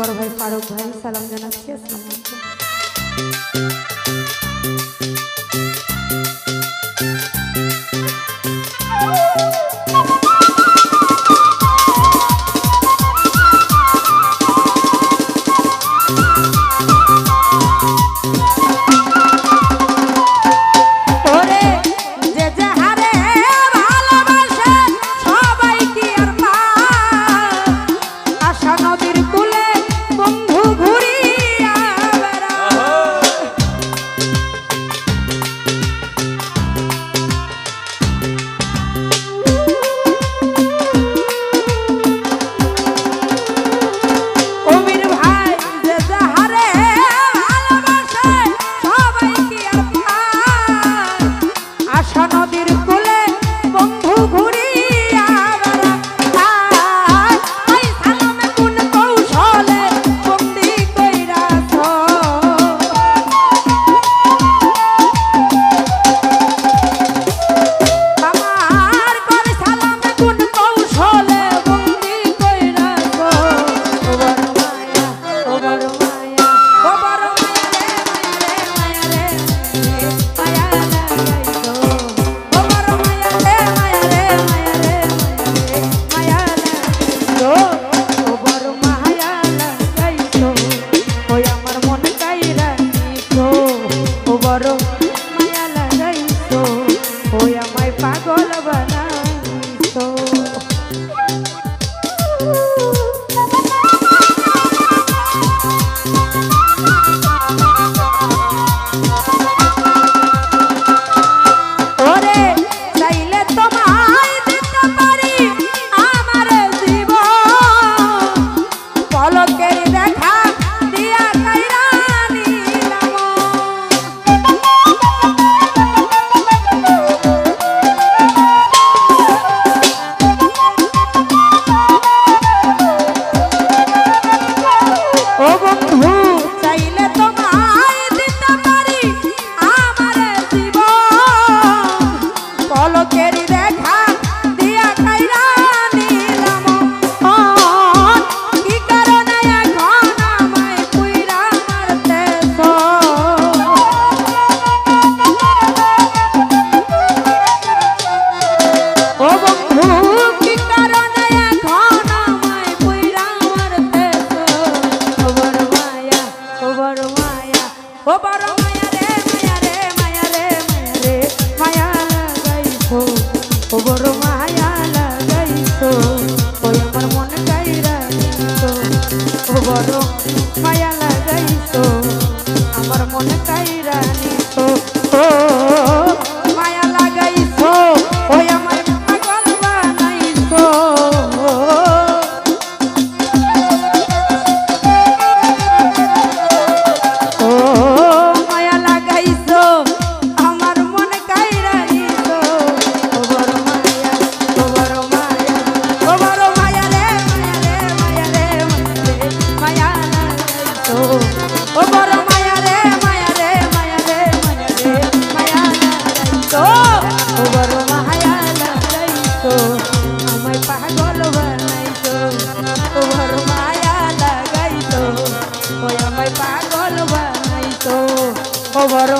বড় ভাই ফারুক ভাই সালাম জানাচ্ছি আসসালামাইকুম বড় মায়া i don't